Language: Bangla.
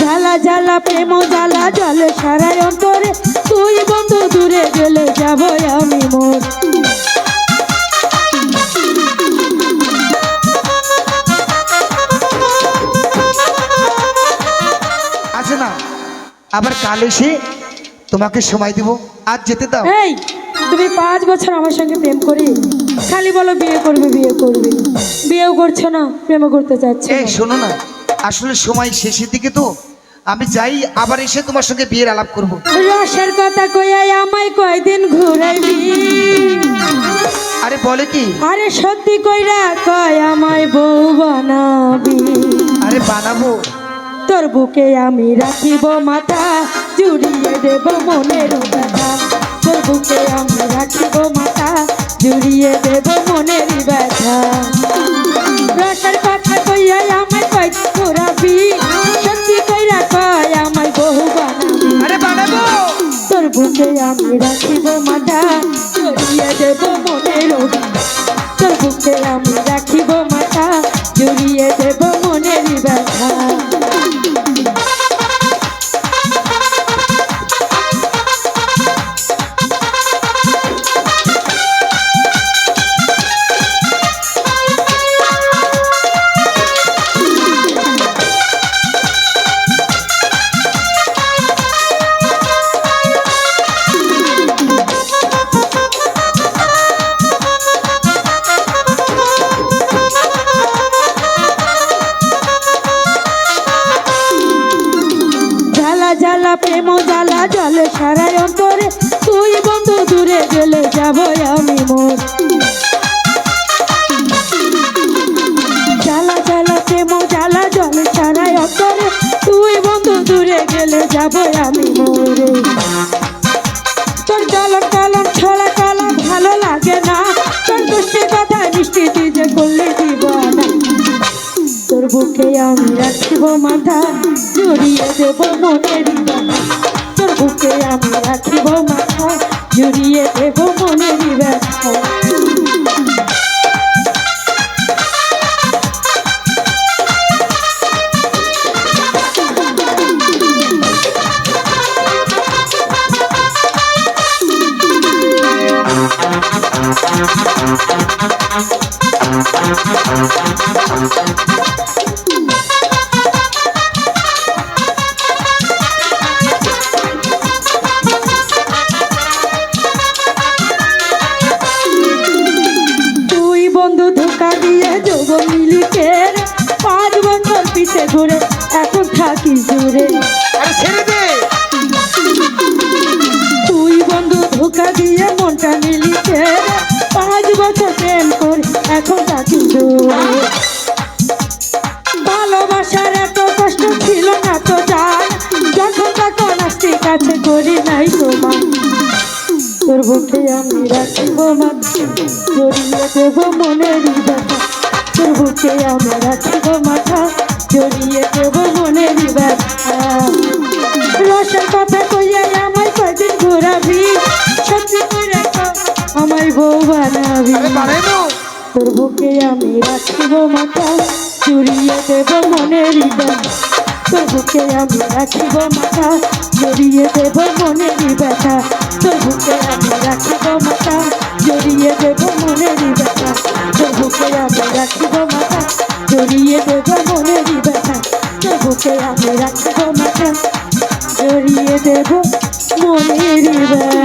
জ্বালা জ্বালা প্রেম জ্বালা জলে সারাই অন্তরে। তুই বন্ধু দূরে গেলে যাব আমি মোর। আছে না আবার কাল এসে তোমাকে সময় দিব আজ যেতে দাও। এই তুমি পাঁচ বছর আমার সঙ্গে প্রেম করি। খালি বলো বিয়ে করবে বিয়ে করবে। বিয়েও করছ না প্রেমও করতে চাচ্ছ এই শোনো না আসলে সময় শেষের দিকে তো। আমি যাই আবার এসে তোমার সঙ্গে বিয়ের আলাপ করব। রসের কথা কইয়াই আমায় কয়দিন ঘুরাইবি আরে বলে কি? আরে সত্যি কইরা কয় আমায় বউ বানাবি। আরে বানাবো। তোর বুকে আমি রাখিব মাথা জুড়িয়ে দেব মনের তোর বুকে আমি রাখিব মাথা জুড়িয়ে দেব মনের আরে বানাবো। তোর বুকে আমি রাখিব মাথা, জড়িয়ে দেব মনের তোর বুকে আমি রাখিব মাথা, জড়িয়ে দেব জলে সারাই অন্তরে, তুই বন্ধু দূরে গেলে যাব আমি মোর। জ্বালা জ্বালা প্রেম, জ্বালা জলে সারাই অন্তরে, তুই বন্ধু দূরে গেলে যাব আমি মোরে। বুকে আমি রাখিব মাথা, জড়িয়ে দেব মনের তোর বুকে আমি রাখিব মাথা, জড়িয়ে দেব মনের ব্যথা। তুই বন্ধু ধোকা দিয়ে যোগ মিলিকের পাঁচ বছর পিছে ঘুরে এখন থাকি জুড়ে। তুই বন্ধু ধোকা দিয়ে মনটা মিলিকে পাঁচ বছর প্রেম করে এখন থাকি জুড়ে। করি নাই তোমার। তোর বুকে আমি রাখিব মাথা জড়িয়ে দেব মনের ব্যথা। তোর বুকে আমি রাখিব মাথা। জড়িয়ে দেব মনের ব্যথা। রসের কথা কইয়াই আমায় কয়দিন ঘোরাবি? সত্যি করে আমায় বউ বানাবি। তোর বুকে আমি রাখিব মাথা। জড়িয়ে দেব মনের ব্যথা। তোর বুকে আমি রাখিব মাথা জড়িয়ে দেব মনের ব্যথা। তোর বুকে আমি রাখিব মাথা জড়িয়ে দেব মনের ব্যথা। তোর বুকে আমি রাখিব মাথা জড়িয়ে দেব মনের ব্যথা। তোর বুকে আমি রাখিব মাথা জড়িয়ে দেব মনের ব্যথা।